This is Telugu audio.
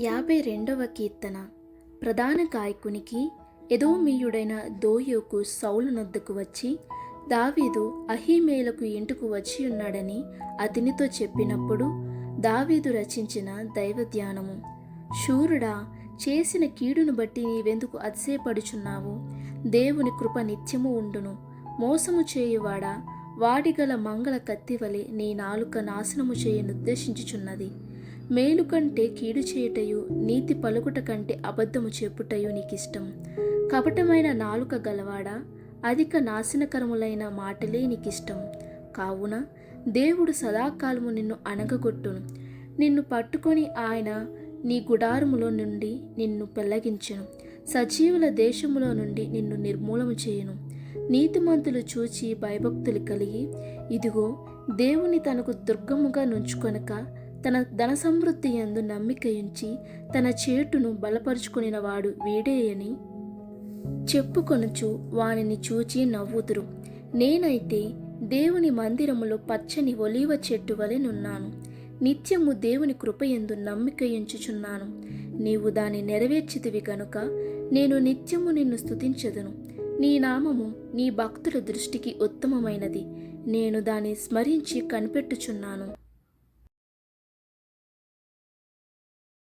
యాభై రెండవ కీర్తన. ప్రధాన గాయకునికి ఎదోమీయుడైన దోయోకు సౌలు నొద్దకు వచ్చి దావీదు అహీమేలకు ఇంటికి వచ్చి ఉన్నాడని అతనితో చెప్పినప్పుడు దావీదు రచించిన దైవ ధ్యానము శూరుడా చేసిన కీడును బట్టి నీవెందుకు అతిశయపడుచున్నావు? దేవుని కృప నిత్యము ఉండును. మోసము చేయువాడా? వాడిగల మంగళ కత్తివలె నీ నాలుక నాశనము చేయనుద్దేశించుచున్నది. మేలు కంటే కీడు చేయుటయు నీతి పలుకుట కంటే అబద్ధము చెప్పుటయు నీకిష్టం. కపటమైన నాలుక గలవాడా? అధిక నాశనకరములైన మాటలే నీకిష్టం. కావున దేవుడు సదాకాలము నిన్ను అణగగొట్టును నిన్ను పట్టుకొని ఆయన నీ గుడారములో నుండి నిన్ను పెల్లగించను. సజీవుల దేశములో నుండి నిన్ను నిర్మూలము చేయను. నీతిమంతులు చూచి భయభక్తులు కలిగి ఇదిగో దేవుని తనకు దుర్గముగా నుంచుకొనక తన ధన సమృద్ధి యందు నమ్మికయుంచి తన చేటును బలపరుచుకొనిన వాడు వీడే అని చెప్పుకొనుచు వానిని చూచి నవ్వుతురు నేనైతే దేవుని మందిరములో పచ్చని ఒలీవ చెట్టు వలె నున్నాను. నిత్యము దేవుని కృపయందు నమ్మికయుంచుచున్నాను నీవు దాని నెరవేర్చితివి గనుక నేను నిత్యము నిన్ను స్థుతించదును నీ నామము నీ భక్తుల దృష్టికి ఉత్తమమైనది. నేను దాన్ని స్మరించి కనిపెట్టుచున్నాను.